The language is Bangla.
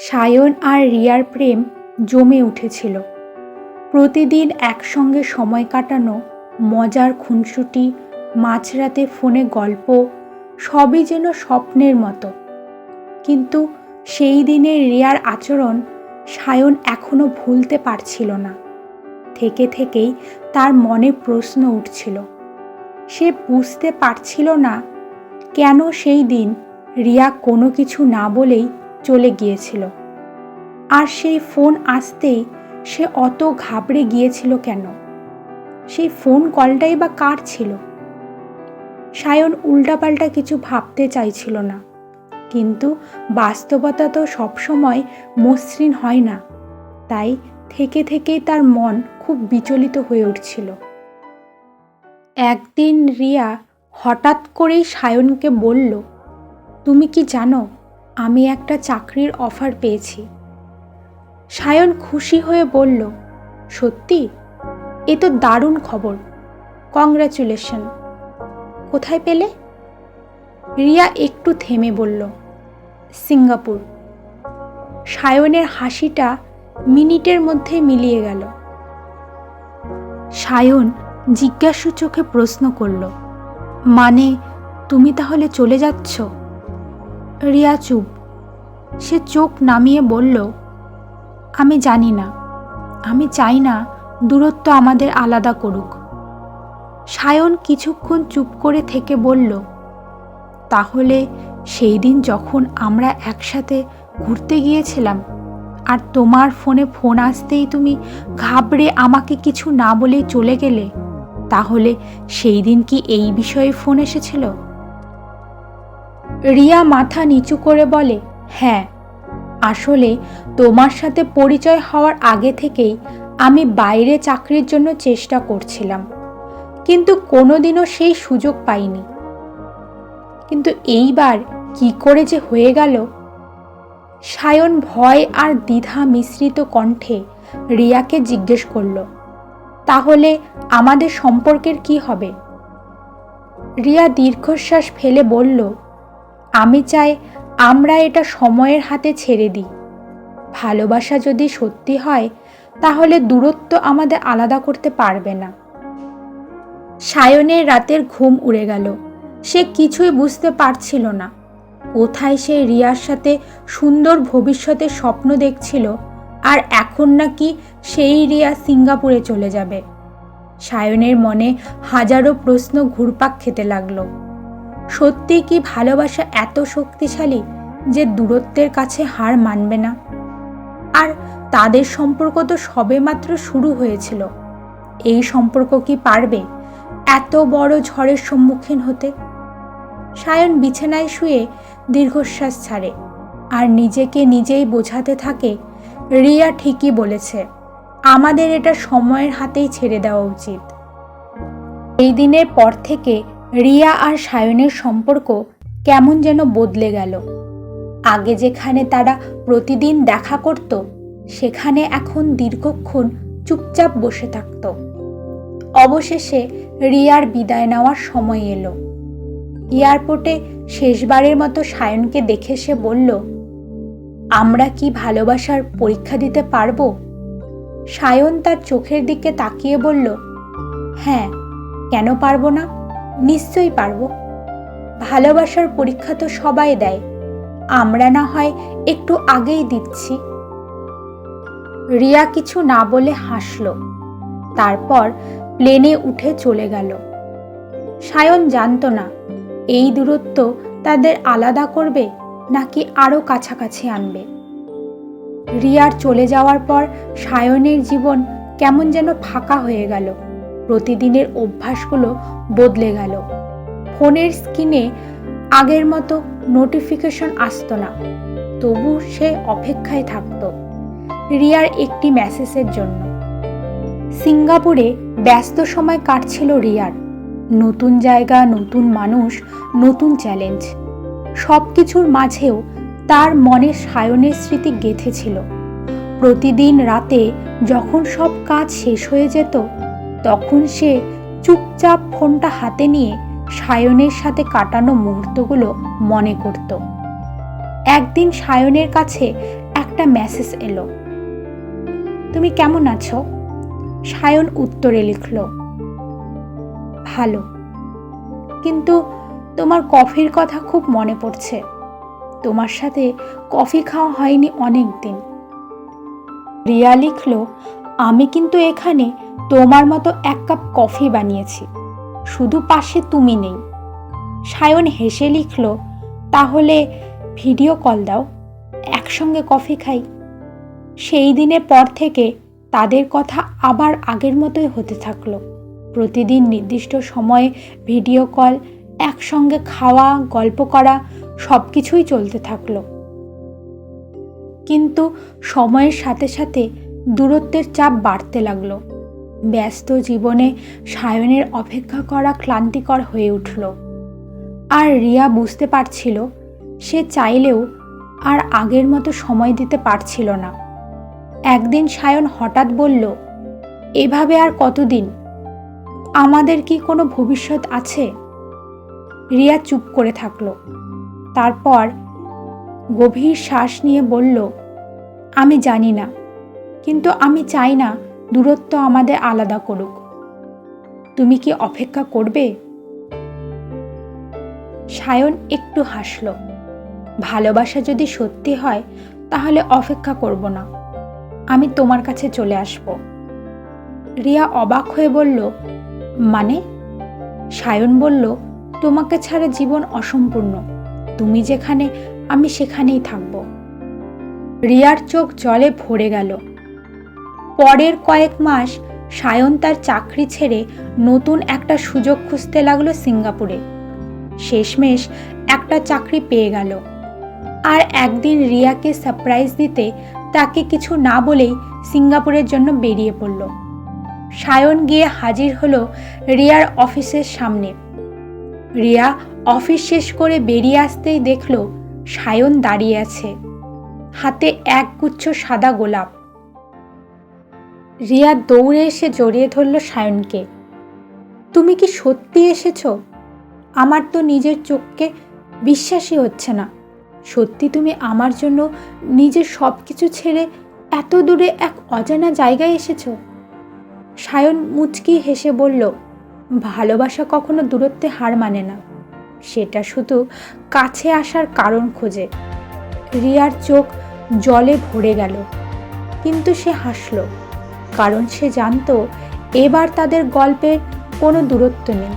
সায়ন আর রিয়ার প্রেম জমে উঠেছিল। প্রতিদিন একসঙ্গে সময় কাটানো মজার খুনসুটি, মাঝরাতে ফোনে গল্প, সবই যেন স্বপ্নের মতো। কিন্তু সেই দিনের রিয়ার আচরণ সায়ন এখনও ভুলতে পারছিল না। থেকে থেকেই তার মনে প্রশ্ন উঠছিল। সে বুঝতে পারছিল না কেন সেই দিন রিয়া কোনো কিছু না বলেই চলে গিয়েছিল। আর সেই ফোন আসতেই সে অত ঘাবড়ে গিয়েছিল কেন? সেই ফোন কলটাই বা কার ছিল? সায়ন উল্টাপাল্টা কিছু ভাবতে চাইছিল না। কিন্তু বাস্তবতা তো সবসময় মসৃণ হয় না। তাই থেকে থেকেই তার মন খুব বিচলিত হয়ে উঠছিল। একদিন রিয়া হঠাৎ করেই সায়নকে বলল, তুমি কি জানো আমি একটা চাকরির অফার পেয়েছি। সায়ন খুশি হয়ে বলল, সত্যি? এ তো দারুণ খবর। কংগ্রাচুলেশন কোথায় পেলে? রিয়া একটু থেমে বলল, সিঙ্গাপুর। সায়নের হাসিটা মিনিটের মধ্যে মিলিয়ে গেল। সায়ন জিজ্ঞাসু চোখে প্রশ্ন করল মানে তুমি তাহলে চলে যাচ্ছ? রিয়া চুপ। সে চোখ নামিয়ে বলল, আমি জানি না। আমি চাই না দূরত্ব আমাদের আলাদা করুক। সায়ন কিছুক্ষণ চুপ করে থেকে বলল, তাহলে সেই দিন যখন আমরা একসাথে ঘুরতে গিয়েছিলাম, আর তোমার ফোনে ফোন আসতেই তুমি ঘাবড়ে আমাকে কিছু না বলে চলে গেলে, তাহলে সেই দিন কি এই বিষয়ে ফোন এসেছিল? রিয়া মাথা নিচু করে বলে হ্যাঁ আসলে তোমার সাথে পরিচয় হওয়ার আগে থেকেই আমি বাইরে চাকরির জন্য চেষ্টা করছিলাম, কিন্তু কোনোদিনও সেই সুযোগ পাইনি। কিন্তু এইবার কি করে যে হয়ে গেল? সায়ন ভয় আর দ্বিধা মিশ্রিত কণ্ঠে রিয়াকে জিজ্ঞেস করল, তাহলে আমাদের সম্পর্কের কি হবে? রিয়া দীর্ঘশ্বাস ফেলে বলল, আমি চাই আমরা এটা সময়ের হাতে ছেড়ে দিই। ভালোবাসা যদি সত্যি হয়, তাহলে দূরত্ব আমাদের আলাদা করতে পারবে না। সায়নের রাতের ঘুম উড়ে গেল। সে কিছুই বুঝতে পারছিল না। কোথায় সে রিয়ার সাথে সুন্দর ভবিষ্যতের স্বপ্ন দেখছিল, আর এখন নাকি সেই রিয়া সিঙ্গাপুরে চলে যাবে। সায়নের মনে হাজারো প্রশ্ন ঘুরপাক খেতে লাগল। সত্যি কি ভালোবাসা এত শক্তিশালী যে দূরত্বের কাছে হার মানবে না? আর তাদের সম্পর্ক তো সবেমাত্র শুরু হয়েছিল। এই সম্পর্ক কি পারবে এত বড় ঝড়ের সম্মুখীন হতে? সায়ন বিছানায় শুয়ে দীর্ঘশ্বাস ছাড়ে আর নিজেকে নিজেই বোঝাতে থাকে, রিয়া ঠিকই বলেছে, আমাদের এটা সময়ের হাতেই ছেড়ে দেওয়া উচিত। এই দিনের পর থেকে রিয়া আর সায়নের সম্পর্ক কেমন যেন বদলে গেল। আগে যেখানে তারা প্রতিদিন দেখা করত, সেখানে এখন দীর্ঘক্ষণ চুপচাপ বসে থাকত। অবশেষে রিয়ার বিদায় নেওয়ার সময় এলো। এয়ারপোর্টে শেষবারের মতো সায়নকে দেখে সে বলল, আমরা কি ভালোবাসার পরীক্ষা দিতে পারব? সায়ন তার চোখের দিকে তাকিয়ে বলল হ্যাঁ কেন পারব না? নিশ্চয়ই পারব। ভালোবাসার পরীক্ষা তো সবাই দেয়। আমরা না হয় একটু আগেই দিচ্ছি। রিয়া কিছু না বলে হাসল। তারপর প্লেনে উঠে চলে গেল। সায়ন জানতো না, এই দূরত্ব তাদের আলাদা করবে নাকি আরও কাছাকাছি আনবে। রিয়ার চলে যাওয়ার পর সায়নের জীবন কেমন যেন ফাঁকা হয়ে গেল। প্রতিদিনের অভ্যাসগুলো বদলে গেল। ফোনের স্ক্রিনে আগের মতো নোটিফিকেশন আসতো না, তবু সে অপেক্ষায় থাকত রিয়ার একটি মেসেজের জন্য। সিঙ্গাপুরে ব্যস্ত সময় কাটছিল রিয়ার। নতুন জায়গা, নতুন মানুষ, নতুন চ্যালেঞ্জ। সব কিছুর মাঝেও তার মনে সায়নের স্মৃতি গেঁথেছিল। প্রতিদিন রাতে যখন সব কাজ শেষ হয়ে যেত তখন সে চুপচাপ ফোনটা হাতে নিয়ে সায়নের সাথে কাটানো মুহূর্তগুলো মনে করত। একদিন সায়নের কাছে একটা মেসেজ এলো। তুমি কেমন আছো? সায়ন উত্তরে লিখল, ভালো। কিন্তু তোমার কফির কথা খুব মনে পড়ছে। তোমার সাথে কফি খাওয়া হয়নি অনেক দিন রিয়া লিখল আমি কিন্তু এখানে তোমার মতো এক কাপ কফি বানিয়েছি। শুধু পাশে তুমি নেই। সায়ন হেসে লিখল, তাহলে ভিডিও কল দাও, একসঙ্গে কফি খাই। সেই দিনের পর থেকে তাদের কথা আবার আগের মতোই হতে থাকল। প্রতিদিন নির্দিষ্ট সময়ে ভিডিও কল, একসঙ্গে খাওয়া, গল্প করা সব কিছুই চলতে থাকল। কিন্তু সময়ের সাথে সাথে দূরত্বের চাপ বাড়তে লাগল। ব্যস্ত জীবনে সায়নের অপেক্ষা করা ক্লান্তিকর হয়ে উঠল। আর রিয়া বুঝতে পারছিল, সে চাইলেও আর আগের মতো সময় দিতে পারছিল না। একদিন সায়ন হঠাৎ বলল, এভাবে আর কতদিন? আমাদের কি কোনো ভবিষ্যৎ আছে? রিয়া চুপ করে থাকল। তারপর গভীর শ্বাস নিয়ে বলল, আমি জানি না। কিন্তু আমি চাই না দূরত্ব আমাদের আলাদা করুক। তুমি কি অপেক্ষা করবে? সায়ন একটু হাসল। ভালোবাসা যদি সত্যি হয়, তাহলে অপেক্ষা করব না। আমি তোমার কাছে চলে আসব। রিয়া অবাক হয়ে বলল মানে? সায়ন বলল, তোমাকে ছাড়া জীবন অসম্পূর্ণ। তুমি যেখানে, আমি সেখানেই থাকব। রিয়ার চোখ জলে ভরে গেল। পরের কয়েক মাস সায়ন তার চাকরি ছেড়ে নতুন একটা সুযোগ খুঁজতে লাগল সিঙ্গাপুরে। শেষমেশ একটা চাকরি পেয়ে গেল। আর একদিন রিয়াকে সারপ্রাইজ দিতে তাকে কিছু না বলেই সিঙ্গাপুরের জন্য বেরিয়ে পড়ল। সায়ন গিয়ে হাজির হলো রিয়ার অফিসের সামনে। রিয়া অফিস শেষ করে বেরিয়ে আসতেই দেখল সায়ন দাঁড়িয়ে আছে। হাতে এক গুচ্ছ সাদা গোলাপ। রিয়া দৌড়ে এসে জড়িয়ে ধরল সায়নকে। তুমি কি সত্যি এসেছ? আমার তো নিজের চোখকে বিশ্বাসই হচ্ছে না। সত্যি তুমি আমার জন্য নিজের সব কিছু ছেড়ে এত দূরে এক অজানা জায়গায় এসেছ? সায়ন মুচকি হেসে বলল, ভালোবাসা কখনো দূরত্বে হার মানে না। সেটা শুধু কাছে আসার কারণ খোঁজে। রিয়ার চোখ জলে ভরে গেল, কিন্তু সে হাসল। কারণ সে জানত এবার তাদের গল্পের কোনো দূরত্ব নেই।